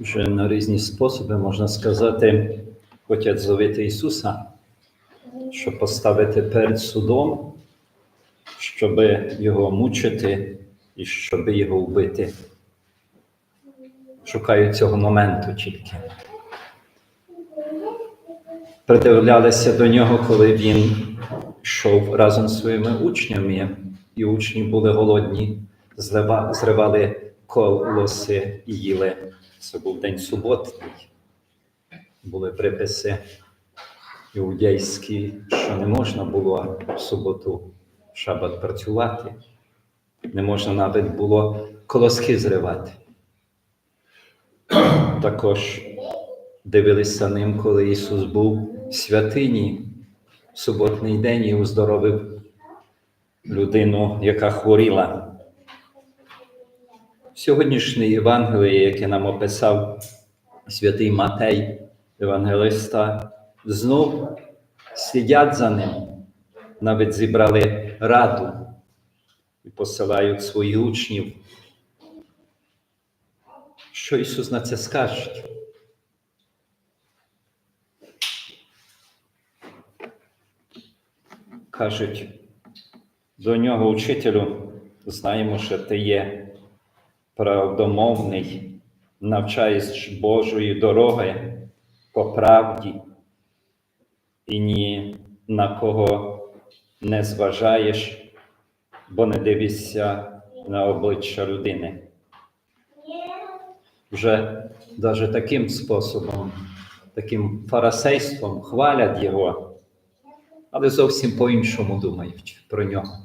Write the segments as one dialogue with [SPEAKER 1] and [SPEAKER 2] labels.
[SPEAKER 1] Вже на різні способи можна сказати, хочуть зловити Ісуса, щоб поставити перед судом, щоб його мучити і щоб його вбити. Шукають цього моменту тільки. Придивлялися до нього, коли він йшов разом з своїми учнями, і учні були голодні, зривали колоси і їли. Це був день суботний. Були приписи іудейські, що не можна було в суботу в шабат працювати. Не можна навіть було колоски зривати. Також дивилися ним, коли Ісус був в святині в суботний день і уздоровив людину, яка хворіла. Сьогоднішнє Євангеліє, яке нам описав святий Матей, Євангелиста, знов сидять за ним, навіть зібрали раду і посилають своїх учнів. Що Ісус на це скаже? Кажуть до нього учителю, знаємо, що ти є правдомовний, навчаєш Божої дороги по правді і ні на кого не зважаєш, бо не дивишся на обличчя людини. Вже навіть таким способом, таким фарасейством хвалять його, але зовсім по-іншому думають про нього.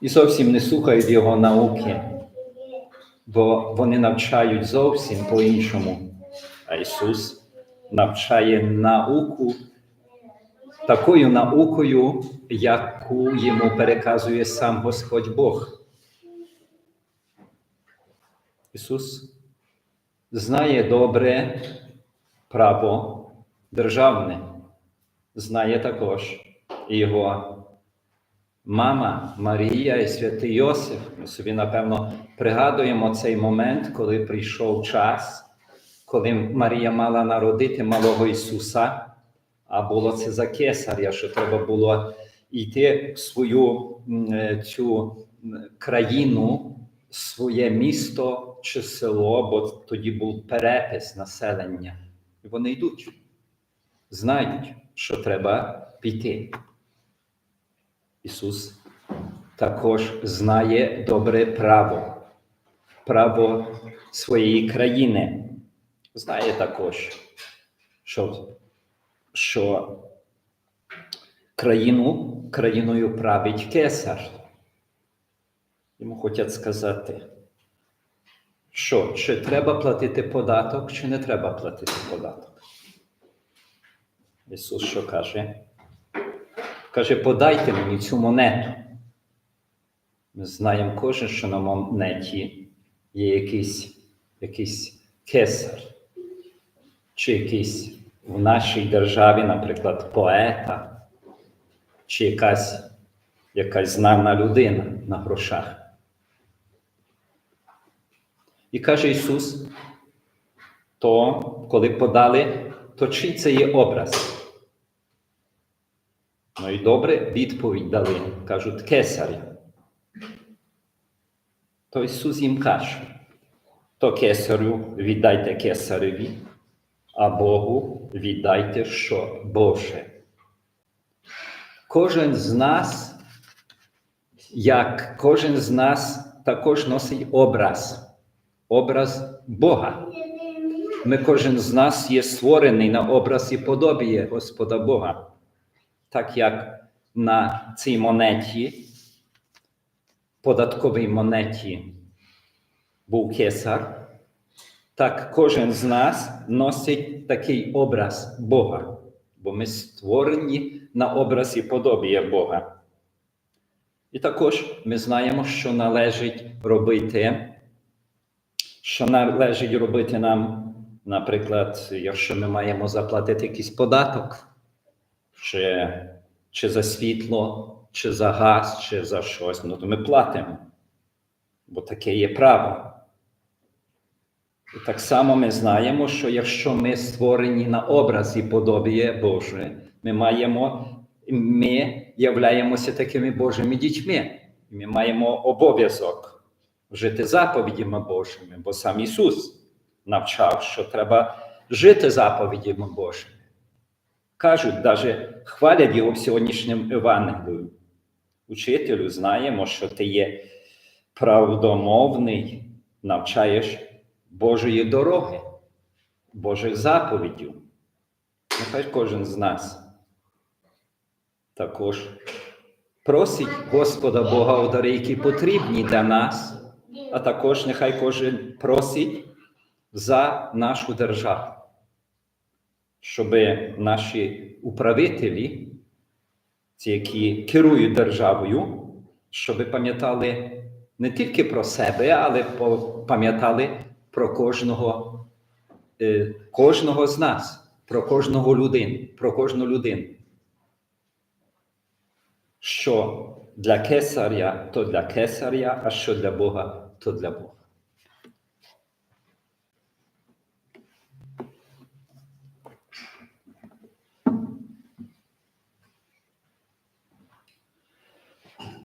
[SPEAKER 1] І зовсім не слухають його науки, бо вони навчають зовсім по-іншому. А Ісус навчає науку такою наукою, яку йому переказує сам Господь Бог. Ісус знає добре право державне, знає також його мама Марія і святий Йосиф. Ми собі, напевно, пригадуємо цей момент, коли прийшов час, коли Марія мала народити малого Ісуса, а було це за кесаря, що треба було йти в свою е, цю країну, своє місто чи село, бо тоді був перепис населення. І вони йдуть, знають, що треба піти. Ісус також знає добре право, право своєї країни. Знає також, що, що країну, країною править кесар. Йому хочуть сказати, що чи треба платити податок, чи не треба платити податок. Ісус що каже? Каже, подайте мені цю монету. Ми знаємо кожен, що на монеті є якийсь, якийсь кесар, чи якийсь в нашій державі, наприклад, поета, чи якась, якась знана людина на грошах. І каже Ісус, то коли подали, то чий це є образ? Ну і добре відповідь дали, кажуть, кесаря. То Ісус їм каже, то кесарю віддайте кесареві, а Богу віддайте що Боже. Кожен з нас, як кожен з нас також носить образ, образ Бога. Ми кожен з нас є створений на образ і подобіє Господа Бога. Так як на цій монеті, податковій монеті був кесар, так кожен з нас носить такий образ Бога, бо ми створені на образ і подобіє Бога. І також ми знаємо, що належить робити, що належить робити нам, наприклад, якщо ми маємо заплатити якийсь податок, чи, чи за світло, чи за газ, чи за щось, ну то ми платимо, бо таке є право. І так само ми знаємо, що якщо ми створені на образ і подобіє Боже, ми маємо, ми являємося такими Божими дітьми. Ми маємо обов'язок жити заповідями Божими, бо сам Ісус навчав, що треба жити заповідями Божими. Кажуть, навіть хвалять його в сьогоднішньому Евангелію. Учителю, знаємо, що ти є правдомовний, навчаєш Божої дороги, Божих заповідів. Нехай кожен з нас також просить Господа Бога у дари, які потрібні для нас, а також нехай кожен просить за нашу державу, щоб наші управителі, ті, які керують державою, щоб пам'ятали не тільки про себе, але пам'ятали про кожного, е, кожного з нас, про кожного людину, про кожну людину. Що для кесаря, то для кесаря, а що для Бога, то для Бога.